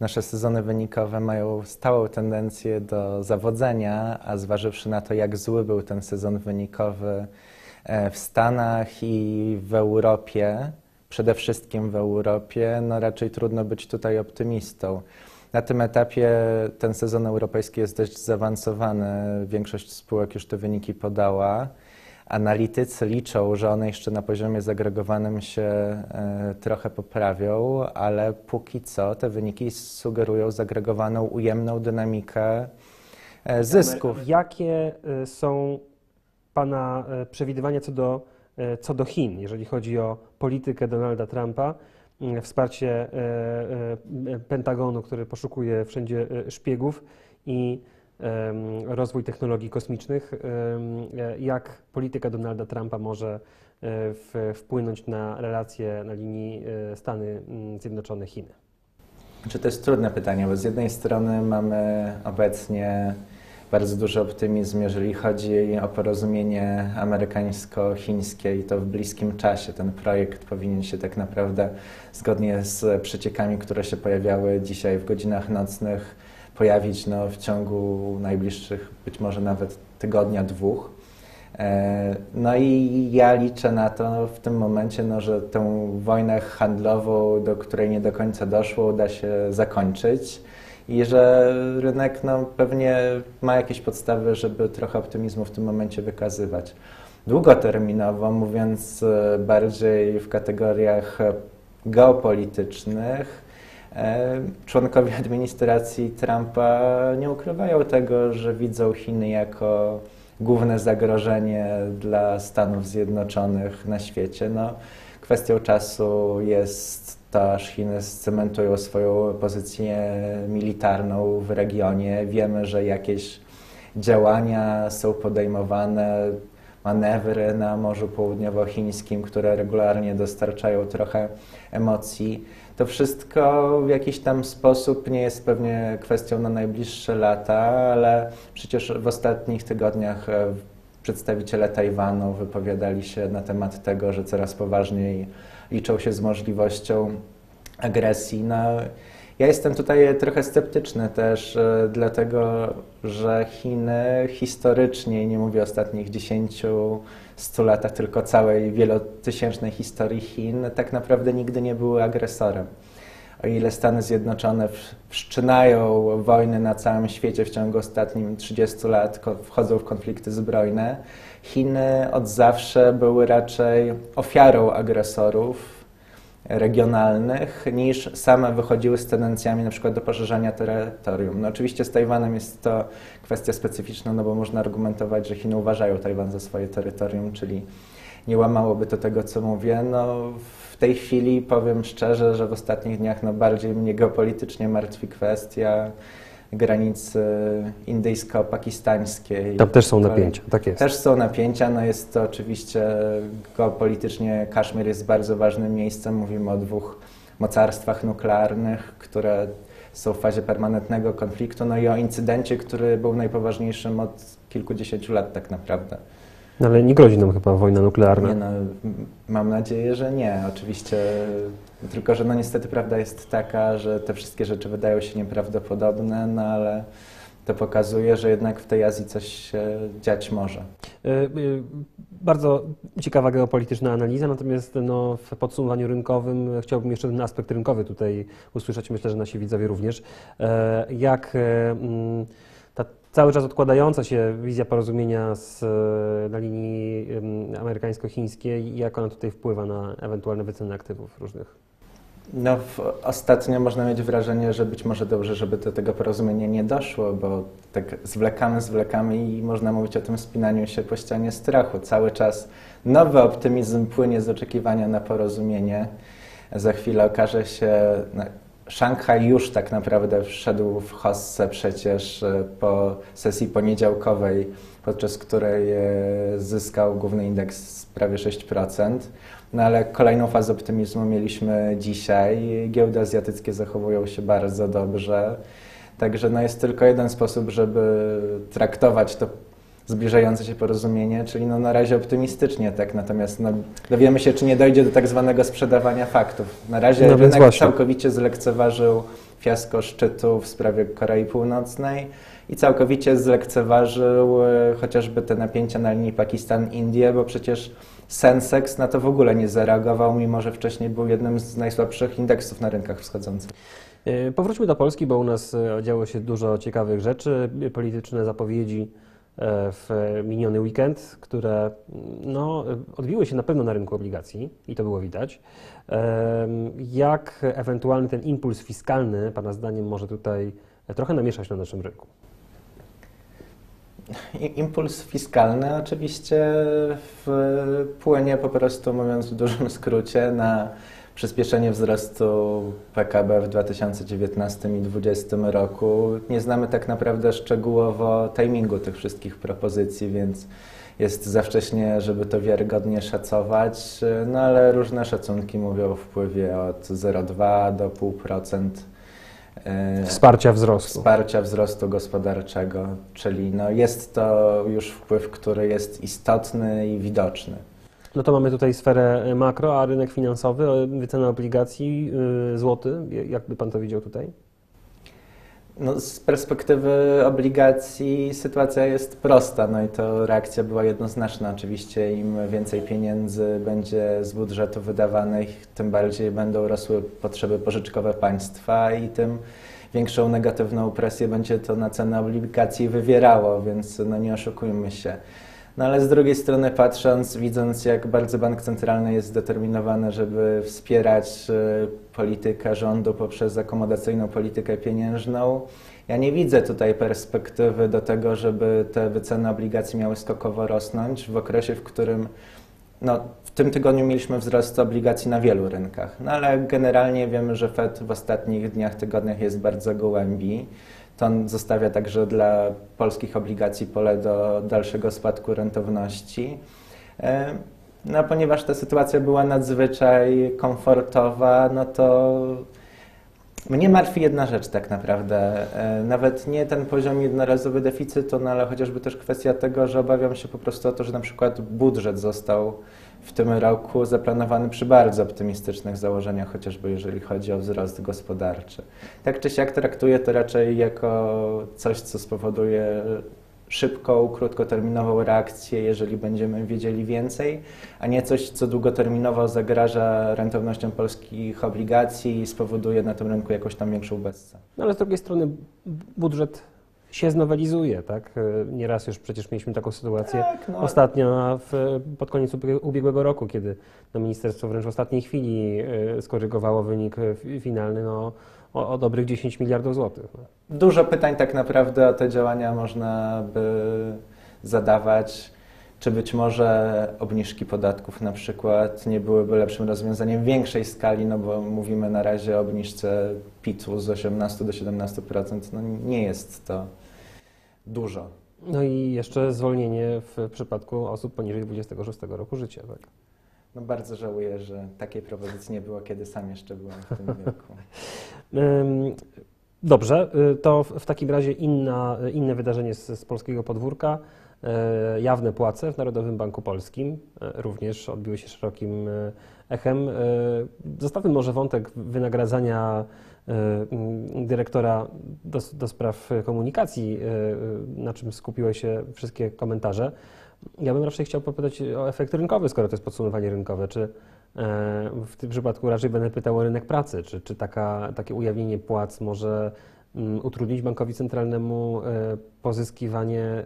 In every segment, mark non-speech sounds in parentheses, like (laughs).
nasze sezony wynikowe mają stałą tendencję do zawodzenia, a zważywszy na to, jak zły był ten sezon wynikowy e, w Stanach i w Europie, przede wszystkim w Europie, no raczej trudno być tutaj optymistą. Na tym etapie ten sezon europejski jest dość zaawansowany. Większość spółek już te wyniki podała. Analitycy liczą, że one jeszcze na poziomie zagregowanym się e, trochę poprawią, ale póki co te wyniki sugerują zagregowaną, ujemną dynamikę e, zysków. Jakie e, są Pana przewidywania co do, co do Chin, jeżeli chodzi o politykę Donalda Trumpa, wsparcie Pentagonu, który poszukuje wszędzie szpiegów i rozwój technologii kosmicznych, e, jak polityka Donalda Trumpa może e, wpłynąć na relacje na linii e, Stany m, Zjednoczone-Chiny? Czy to jest trudne pytanie, bo z jednej strony mamy obecnie bardzo duży optymizm, jeżeli chodzi o porozumienie amerykańsko-chińskie i to w bliskim czasie. Ten projekt powinien się tak naprawdę, zgodnie z przeciekami, które się pojawiały dzisiaj w godzinach nocnych, pojawić no, w ciągu najbliższych być może nawet tygodnia, dwóch. E, No i ja liczę na to w tym momencie, no, że tę wojnę handlową, do której nie do końca doszło, uda się zakończyć i że rynek no, pewnie ma jakieś podstawy, żeby trochę optymizmu w tym momencie wykazywać. Długoterminowo, mówiąc e, bardziej w kategoriach e, geopolitycznych, członkowie administracji Trumpa nie ukrywają tego, że widzą Chiny jako główne zagrożenie dla Stanów Zjednoczonych na świecie. No, kwestią czasu jest to, aż Chiny scementują swoją pozycję militarną w regionie. Wiemy, że jakieś działania są podejmowane, manewry na Morzu Południowochińskim, które regularnie dostarczają trochę emocji. To wszystko w jakiś tam sposób nie jest pewnie kwestią na najbliższe lata, ale przecież w ostatnich tygodniach e, przedstawiciele Tajwanu wypowiadali się na temat tego, że coraz poważniej liczą się z możliwością agresji. No, ja jestem tutaj trochę sceptyczny też, e, dlatego że Chiny historycznie, nie mówię ostatnich 10, 100 latach, tylko całej wielotysięcznej historii Chin, tak naprawdę nigdy nie były agresorem. O ile Stany Zjednoczone wszczynają wojny na całym świecie w ciągu ostatnich 30 lat, wchodzą w konflikty zbrojne, Chiny od zawsze były raczej ofiarą agresorów regionalnych, niż same wychodziły z tendencjami na przykład do poszerzania terytorium. No oczywiście z Tajwanem jest to kwestia specyficzna, no bo można argumentować, że Chiny uważają Tajwan za swoje terytorium, czyli nie łamałoby to tego, co mówię. No, w tej chwili powiem szczerze, że w ostatnich dniach no, bardziej mnie geopolitycznie martwi kwestia granicy indyjsko-pakistańskiej. Tam też są napięcia, tak jest. Też są napięcia, no jest to oczywiście geopolitycznie Kaszmir jest bardzo ważnym miejscem. Mówimy o dwóch mocarstwach nuklearnych, które są w fazie permanentnego konfliktu, no i o incydencie, który był najpoważniejszym od kilkudziesięciu lat tak naprawdę. No, ale nie grozi nam chyba wojna nuklearna. Nie no, mam nadzieję, że nie. Oczywiście, tylko że no niestety prawda jest taka, że te wszystkie rzeczy wydają się nieprawdopodobne, no ale to pokazuje, że jednak w tej Azji coś się dziać może. Y, y, Bardzo ciekawa geopolityczna analiza, natomiast no, w podsumowaniu rynkowym chciałbym jeszcze ten aspekt rynkowy tutaj usłyszeć, myślę, że nasi widzowie również. E, Jak e, cały czas odkładająca się wizja porozumienia z, e, na linii amerykańsko-chińskiej, jak ona tutaj wpływa na ewentualne wyceny aktywów różnych? No, ostatnio można mieć wrażenie, że być może dobrze, żeby do tego porozumienia nie doszło, bo tak zwlekamy, zwlekamy i można mówić o tym spinaniu się po ścianie strachu. Cały czas nowy optymizm płynie z oczekiwania na porozumienie. Za chwilę okaże się, no, Szanghaj już tak naprawdę wszedł w hossę przecież e, po sesji poniedziałkowej, podczas której e, zyskał główny indeks prawie 6%. No ale kolejną fazę optymizmu mieliśmy dzisiaj. Giełdy azjatyckie zachowują się bardzo dobrze. Także no jest tylko jeden sposób, żeby traktować to zbliżające się porozumienie, czyli no na razie optymistycznie, tak? Natomiast no, dowiemy się, czy nie dojdzie do tak zwanego sprzedawania faktów. Na razie No rynek właśnie. całkowicie zlekceważył fiasko szczytu w sprawie Korei Północnej i całkowicie zlekceważył e, chociażby te napięcia na linii Pakistan-Indie, bo przecież Sensex na to w ogóle nie zareagował, mimo że wcześniej był jednym z najsłabszych indeksów na rynkach wschodzących. E, Powróćmy do Polski, bo u nas e, działo się dużo ciekawych rzeczy, polityczne zapowiedzi w miniony weekend, które no, e, odbiły się na pewno na rynku obligacji i to było widać. Jak ewentualny ten impuls fiskalny, Pana zdaniem, może tutaj trochę namieszać na naszym rynku? Impuls fiskalny oczywiście wpłynie po prostu, mówiąc w dużym skrócie, na przyspieszenie wzrostu PKB w 2019 i 2020 roku. Nie znamy tak naprawdę szczegółowo timingu tych wszystkich propozycji, więc jest za wcześnie, żeby to wiarygodnie szacować, no ale różne szacunki mówią o wpływie od 0,2 do 0,5%. e, Wsparcia wzrostu. wsparcia wzrostu gospodarczego, czyli no jest to już wpływ, który jest istotny i widoczny. No to mamy tutaj sferę makro, a rynek finansowy, wycena obligacji, y, złoty. Jak by Pan to widział tutaj? No, z perspektywy obligacji sytuacja jest prosta, no i to reakcja była jednoznaczna. Oczywiście im więcej pieniędzy będzie z budżetu wydawanych, tym bardziej będą rosły potrzeby pożyczkowe państwa i tym większą negatywną presję będzie to na cenę obligacji wywierało, więc no nie oszukujmy się. No ale z drugiej strony patrząc, widząc jak bardzo bank centralny jest zdeterminowany, żeby wspierać y, politykę rządu poprzez akomodacyjną politykę pieniężną, ja nie widzę tutaj perspektywy do tego, żeby te wyceny obligacji miały skokowo rosnąć w okresie, w którym no, w tym tygodniu mieliśmy wzrost obligacji na wielu rynkach, no ale generalnie wiemy, że Fed w ostatnich dniach, tygodniach jest bardzo gołębi. To on zostawia także dla polskich obligacji pole do dalszego spadku rentowności. E, No, ponieważ ta sytuacja była nadzwyczaj komfortowa, no to mnie martwi jedna rzecz tak naprawdę. E, Nawet nie ten poziom jednorazowy deficytu, no ale chociażby też kwestia tego, że obawiam się po prostu o to, że na przykład budżet został w tym roku zaplanowany przy bardzo optymistycznych założeniach, chociażby jeżeli chodzi o wzrost gospodarczy. Tak czy siak traktuję to raczej jako coś, co spowoduje szybką, krótkoterminową reakcję, jeżeli będziemy wiedzieli więcej, a nie coś, co długoterminowo zagraża rentownością polskich obligacji i spowoduje na tym rynku jakąś tam większą bezcenę. No ale z drugiej strony budżet się znowelizuje, tak? E, Nieraz już przecież mieliśmy taką sytuację. Tak, no. Ostatnio w, pod koniec ubie- ubiegłego roku, kiedy no, ministerstwo wręcz w ostatniej chwili e, skorygowało wynik e, fi- finalny no, o, o dobrych 10 miliardów złotych. No. Dużo pytań tak naprawdę o te działania można by zadawać. Czy być może obniżki podatków na przykład nie byłyby lepszym rozwiązaniem w większej skali, no bo mówimy na razie o obniżce PIT-u z 18 do 17%. No nie jest to dużo. no i jeszcze zwolnienie w przypadku osób poniżej 26 roku życia. Tak? No bardzo żałuję, że takiej propozycji nie było, kiedy sam jeszcze byłem w tym (laughs) wieku. Dobrze, y, to w w takim razie inna, inne wydarzenie z, z polskiego podwórka. E, Jawne płace w Narodowym Banku Polskim e, również odbiły się szerokim e, echem. Zostawmy może wątek wynagradzania dyrektora do, do spraw komunikacji, na czym skupiły się wszystkie komentarze. Ja bym raczej chciał popytać o efekt rynkowy, skoro to jest podsumowanie rynkowe. Czy W tym przypadku raczej będę pytał o rynek pracy. Czy, czy taka, takie ujawnienie płac może utrudnić bankowi centralnemu e, pozyskiwanie e,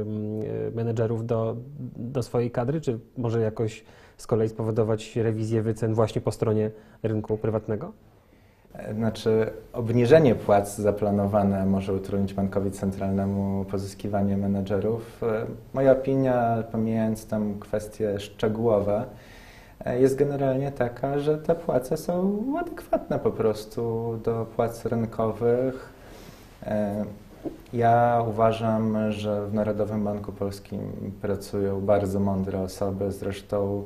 mm, e, menedżerów do, do swojej kadry, czy może jakoś z kolei spowodować rewizję wycen właśnie po stronie rynku prywatnego? Znaczy, obniżenie płac zaplanowane może utrudnić bankowi centralnemu pozyskiwanie menedżerów. Moja opinia, pomijając tam kwestie szczegółowe, jest generalnie taka, że te płace są adekwatne po prostu do płac rynkowych. E, Ja uważam, że w Narodowym Banku Polskim pracują bardzo mądre osoby. Zresztą,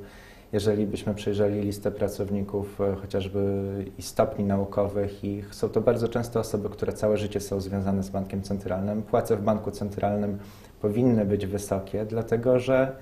jeżeli byśmy przejrzeli listę pracowników, e, chociażby i stopni naukowych ich, są to bardzo często osoby, które całe życie są związane z bankiem centralnym. Płace w banku centralnym powinny być wysokie, dlatego że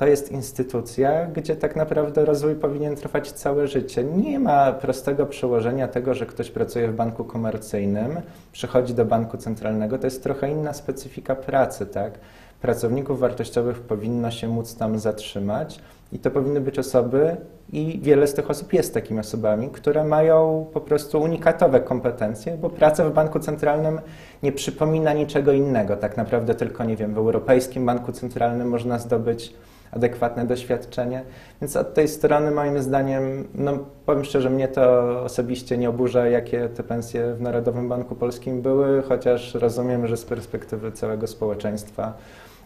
to jest instytucja, gdzie tak naprawdę rozwój powinien trwać całe życie. Nie ma prostego przełożenia tego, że ktoś pracuje w banku komercyjnym, przychodzi do banku centralnego. To jest trochę inna specyfika pracy, tak? Pracowników wartościowych powinno się móc tam zatrzymać i to powinny być osoby, i wiele z tych osób jest takimi osobami, które mają po prostu unikatowe kompetencje, bo praca w banku centralnym nie przypomina niczego innego. Tak naprawdę tylko, nie wiem, w Europejskim Banku Centralnym można zdobyć adekwatne doświadczenie. Więc od tej strony moim zdaniem, no powiem szczerze, mnie to osobiście nie oburza, jakie te pensje w Narodowym Banku Polskim były, chociaż rozumiem, że z perspektywy całego społeczeństwa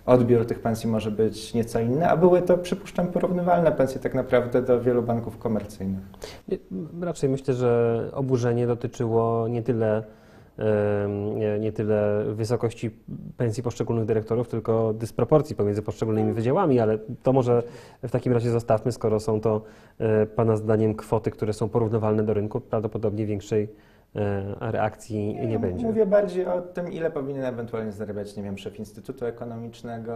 odbiór tych pensji może być nieco inny, a były to, przypuszczam, porównywalne pensje tak naprawdę do wielu banków komercyjnych. Raczej myślę, że oburzenie dotyczyło nie tyle nie tyle wysokości pensji poszczególnych dyrektorów, tylko dysproporcji pomiędzy poszczególnymi wydziałami, ale to może w takim razie zostawmy, skoro są to e, Pana zdaniem kwoty, które są porównywalne do rynku, prawdopodobnie większej e, reakcji nie, nie będzie. Mówię bardziej o tym, ile powinien ewentualnie zarabiać, nie wiem, szef Instytutu Ekonomicznego,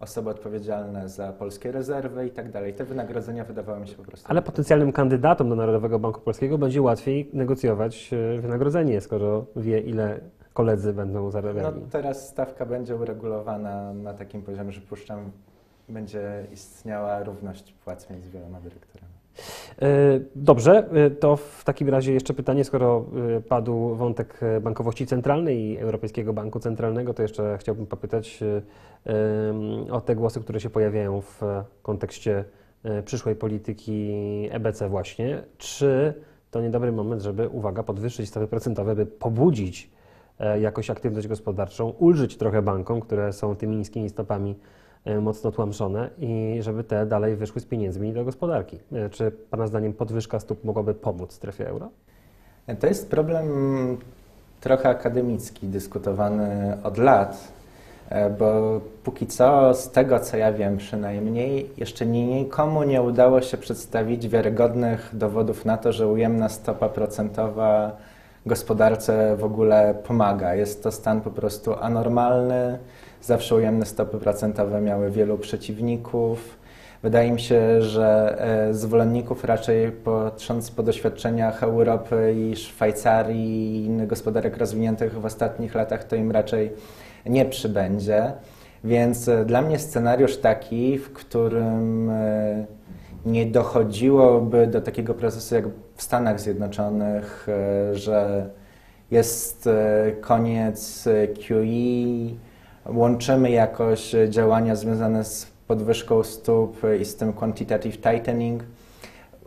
osoby odpowiedzialne za polskie rezerwy i tak dalej. Te wynagrodzenia wydawały mi się po prostu. Ale potencjalnym kandydatom do Narodowego Banku Polskiego będzie łatwiej negocjować e, wynagrodzenie, skoro wie, ile koledzy będą zarabiali. No, teraz stawka będzie uregulowana na takim poziomie, że puszczam, będzie istniała równość płac między wieloma dyrektorami. E, dobrze, e, to w takim razie jeszcze pytanie, skoro padł wątek bankowości centralnej i Europejskiego Banku Centralnego, to jeszcze chciałbym popytać o te głosy, które się pojawiają w kontekście e, przyszłej polityki EBC właśnie. Czy to niedobry moment, żeby, uwaga, podwyższyć stopy procentowe, by pobudzić e, jakoś aktywność gospodarczą, ulżyć trochę bankom, które są tymi niskimi stopami e, mocno tłamszone i żeby te dalej wyszły z pieniędzmi do gospodarki. Czy Pana zdaniem podwyżka stóp mogłaby pomóc strefie euro? To jest problem trochę akademicki, dyskutowany od lat E, bo póki co, z tego co ja wiem przynajmniej, jeszcze nikomu nie udało się przedstawić wiarygodnych dowodów na to, że ujemna stopa procentowa gospodarce w ogóle pomaga. Jest to stan po prostu anormalny. Zawsze ujemne stopy procentowe miały wielu przeciwników. Wydaje mi się, że e, zwolenników raczej patrząc po doświadczeniach Europy i Szwajcarii i innych gospodarek rozwiniętych w ostatnich latach, to im raczej nie przybędzie. Więc e, dla mnie scenariusz taki, w którym e, nie dochodziłoby do takiego procesu jak w Stanach Zjednoczonych, e, że jest koniec QE, łączymy jakoś działania związane z podwyżką stóp i z tym quantitative tightening.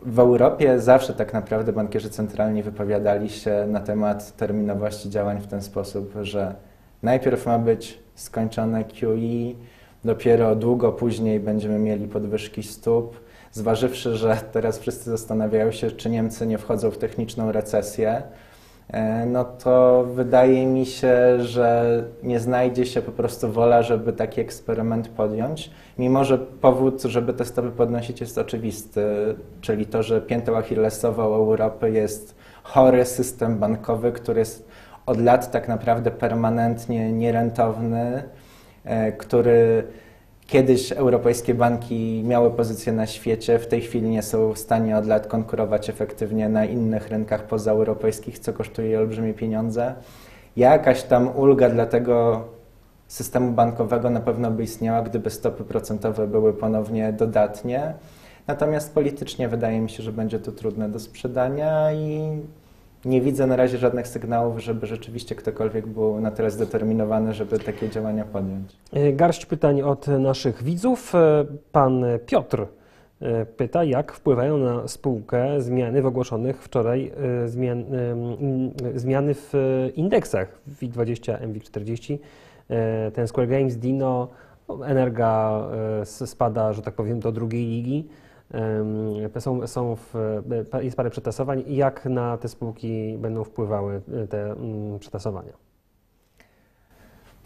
W Europie zawsze tak naprawdę bankierzy centralni wypowiadali się na temat terminowości działań w ten sposób, że Najpierw ma być skończone QE, dopiero długo później będziemy mieli podwyżki stóp. Zważywszy, że teraz wszyscy zastanawiają się, czy Niemcy nie wchodzą w techniczną recesję, e, no to wydaje mi się, że nie znajdzie się po prostu wola, żeby taki eksperyment podjąć, mimo że powód, żeby te stopy podnosić jest oczywisty, czyli to, że piętą achillesową Europy jest chory system bankowy, który jest od lat tak naprawdę permanentnie nierentowny, e, który kiedyś europejskie banki miały pozycję na świecie, w tej chwili nie są w stanie od lat konkurować efektywnie na innych rynkach pozaeuropejskich, co kosztuje olbrzymie pieniądze. Jakaś tam ulga dla tego systemu bankowego na pewno by istniała, gdyby stopy procentowe były ponownie dodatnie. Natomiast politycznie wydaje mi się, że będzie to trudne do sprzedania i nie widzę na razie żadnych sygnałów, żeby rzeczywiście ktokolwiek był na tyle zdeterminowany, żeby takie działania podjąć. E, garść pytań od naszych widzów. E, pan Piotr e, pyta, jak wpływają na spółkę zmiany w ogłoszonych wczoraj zmian, zmiany w indeksach WIG20, MWIG40, ten Square Games, Dino, Energa spada, że tak powiem, do drugiej ligi. Są, są w, e, jest parę przetasowań. Jak na te spółki będą wpływały e, te mm, przetasowania?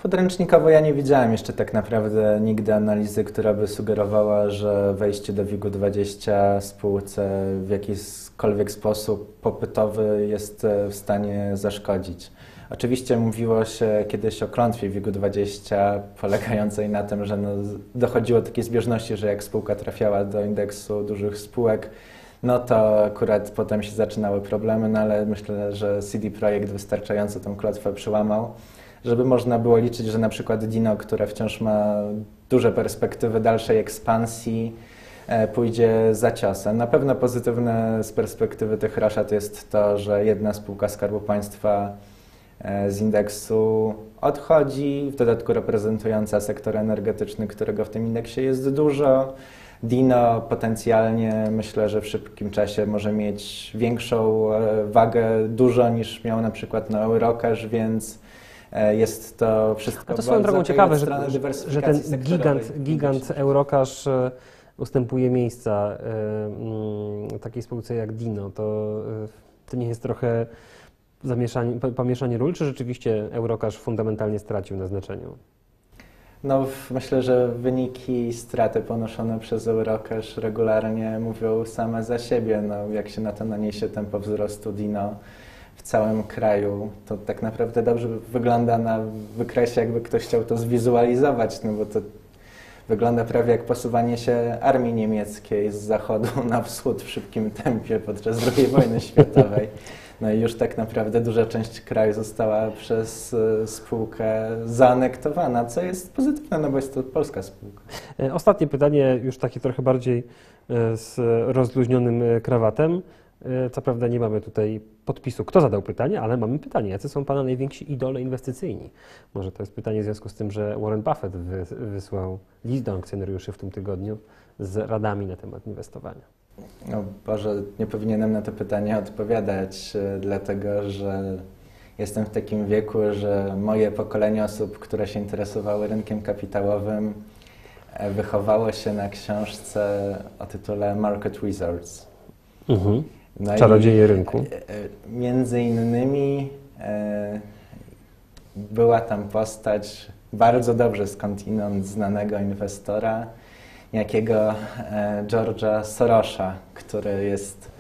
Podręcznikowo ja nie widziałem jeszcze tak naprawdę nigdy analizy, która by sugerowała, że wejście do WIG-20 spółce w jakikolwiek sposób popytowy jest e, w stanie zaszkodzić. Oczywiście mówiło się kiedyś o klątwie WIG-20 polegającej na tym, że no, dochodziło do takiej zbieżności, że jak spółka trafiała do indeksu dużych spółek, no to akurat potem się zaczynały problemy, no ale myślę, że CD Projekt wystarczająco tą klątwę przełamał, żeby można było liczyć, że na przykład Dino, które wciąż ma duże perspektywy dalszej ekspansji, e, pójdzie za ciosem. Na pewno pozytywne z perspektywy tych raszad jest to, że jedna spółka Skarbu Państwa z indeksu odchodzi, w dodatku reprezentująca sektor energetyczny, którego w tym indeksie jest dużo. Dino potencjalnie myślę, że w szybkim czasie może mieć większą e, wagę dużo niż miał na przykład na Eurocash, więc e, jest to wszystko A to swoją drogą ciekawe, że, że, ten gigant, gigant. Eurocash e, ustępuje miejsca e, takiej spółce jak Dino. To, e, to nie jest trochę zamieszanie, po- pomieszanie ról, czy rzeczywiście Eurocash fundamentalnie stracił na znaczeniu? No, myślę, że wyniki straty ponoszone przez Eurocash regularnie mówią same za siebie. No, jak się na to naniesie tempo wzrostu Dino w całym kraju, to tak naprawdę dobrze wygląda na wykresie, jakby ktoś chciał to zwizualizować, no bo to wygląda prawie jak posuwanie się armii niemieckiej z zachodu na wschód w szybkim tempie podczas (laughs) II wojny światowej. No i już tak naprawdę duża część kraju została przez e, spółkę zaanektowana, co jest pozytywne, no bo jest to polska spółka. E, Ostatnie pytanie, już takie trochę bardziej e, z rozluźnionym krawatem. Co prawda nie mamy tutaj podpisu, kto zadał pytanie, ale mamy pytanie. Jacy są Pana najwięksi idole inwestycyjni? Może to jest pytanie w związku z tym, że Warren Buffett wy, wysłał list do akcjonariuszy w tym tygodniu z radami na temat inwestowania. No Boże, nie powinienem na to pytanie odpowiadać, e, dlatego że jestem w takim wieku, że moje pokolenie osób, które się interesowały rynkiem kapitałowym, e, wychowało się na książce o tytule Market Wizards. No i- Czarodzieje rynku. E, Między innymi była tam postać bardzo dobrze skądinąd znanego inwestora, jakiego e, George'a Sorosza, który jest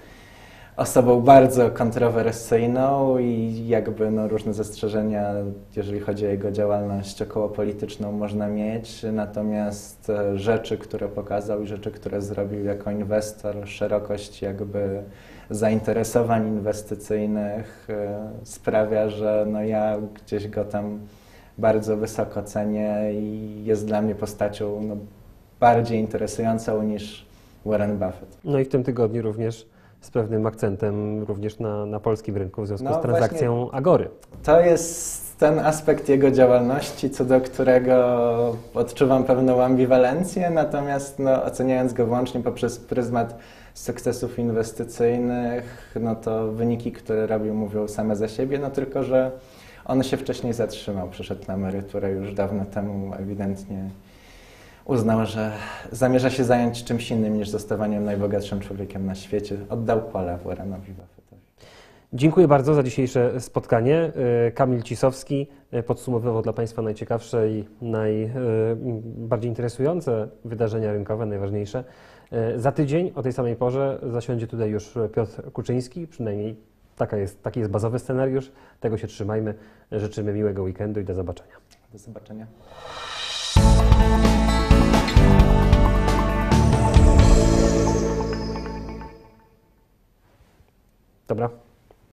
osobą bardzo kontrowersyjną i jakby no, różne zastrzeżenia, jeżeli chodzi o jego działalność okołopolityczną można mieć, natomiast e, rzeczy, które pokazał i rzeczy, które zrobił jako inwestor, szerokość jakby zainteresowań inwestycyjnych e, sprawia, że no ja gdzieś go tam bardzo wysoko cenię i jest dla mnie postacią no, bardziej interesującą niż Warren Buffett. No i w tym tygodniu również z pewnym akcentem również na, na polskim rynku w związku No z transakcją Agory. To jest ten aspekt jego działalności, co do którego odczuwam pewną ambiwalencję, natomiast no, oceniając go wyłącznie poprzez pryzmat sukcesów inwestycyjnych, no to wyniki, które robił, mówią same za siebie, no tylko, że on się wcześniej zatrzymał, przeszedł na emeryturę już dawno temu ewidentnie uznał, że zamierza się zająć czymś innym niż zostawaniem najbogatszym człowiekiem na świecie. Oddał pole Warrenowi Buffettowi. Dziękuję bardzo za dzisiejsze spotkanie. E, Kamil Cisowski e, podsumowywał dla Państwa najciekawsze i najbardziej interesujące wydarzenia rynkowe, najważniejsze. E, Za tydzień o tej samej porze zasiądzie tutaj już Piotr Kuczyński, przynajmniej taka jest, taki jest bazowy scenariusz. Tego się trzymajmy. Życzymy miłego weekendu i do zobaczenia. Do zobaczenia. Dobra.